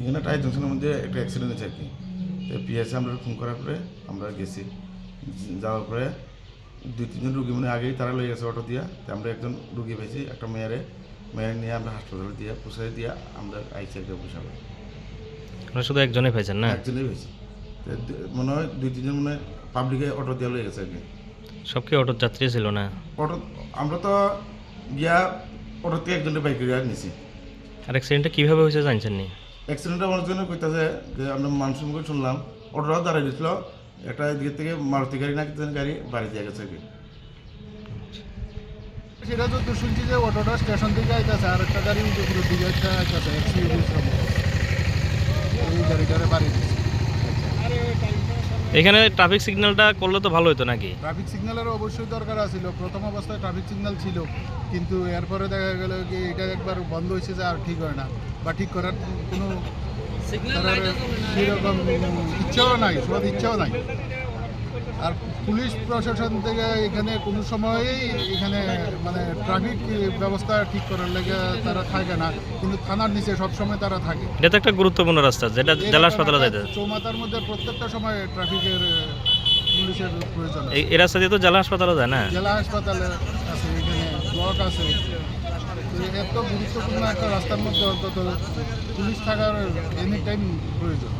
এখানে টায়ার জংশনের মধ্যে একটা অ্যাক্সিডেন্ট হয়েছে আর কি। তো পিএসে আমরা ফোন করার পরে আমরা গেছি। যাওয়ার পরে দুই তিনজন রুগী মানে আগেই তারা লয়ে গেছে অটো দিয়া। তো আমরা একজন রুগী পেয়েছি একটা মেয়ারে। মেয়ার নিয়ে আমরা হাসপাতালে দিয়ে পুষাই দিয়ে আমরা আইসি আর কি পুষাবো। আপনারা শুধু একজনে পেয়েছেন না? একজনই দু- মনে হয় দুই তিনজন মনে হয় পাবলিকে অটো দিয়ে লয়ে গেছে আর কি। সব কি অটোর যাত্রী ছিল না? অটো আমরা তো গিয়া অটো থেকে একজনের বাইক নিছি। আর অ্যাক্সিডেন্টটা কীভাবে হয়েছে জানছেন নি অ্যাক্সিডেন্ট হওয়ার জন্য কইতাছে যে আমরা মানুষ মুখে শুনলাম অটোটাও দাঁড়িয়ে দিয়েছিল, একটা এদিকে থেকে মারুতি গাড়ি না কিছু গাড়ি বাড়ি দিয়ে গেছে কি সেটা তো শুনছি যে অটোটা স্টেশন থেকে আইতেছে আর একটা গাড়ি উপরের দিকে একটা আইতেছে এই গাড়িটারে বাড়ি দিচ্ছে এখানে ট্রাফিক সিগন্যালটা করলে তো ভালো হতো নাকি? ট্রাফিক সিগন্যালের অবশ্যই দরকার আছিল। প্রথম অবস্থায় ট্রাফিক সিগন্যাল ছিল। কিন্তু এরপরে দেখা গেল কি এটা একবার বন্ধ হয়েছে যে আর ঠিক হয় না। বা ঠিক করার কোনো সেরকম ইচ্ছাও নাই সব ইচ্ছাও নাই। আর পুলিশ প্রশাসন থেকে এখানে কোনো সময়ই এখানে মানে ট্রাফিক ব্যবস্থা ঠিক করার লেগে তারা থাকে না। কিন্তু থানার নিচে সবসময় তারা থাকে। এটা তো একটা গুরুত্বপূর্ণ রাস্তা যেটা জেলা হাসপাতালে যাইতে চৌমাথার মধ্যে প্রত্যেকটা সময় ট্রাফিকের পুলিশের প্রয়োজন এই রাস্তা দিয়ে তো জেলা হাসপাতালে যায় না? জেলা হাসপাতালে আছে এখানে ব্লক আছে। এত গুরুত্বপূর্ণ একটা রাস্তার মধ্যে অন্তত পুলিশ থাকার এনি টাইম প্রয়োজন।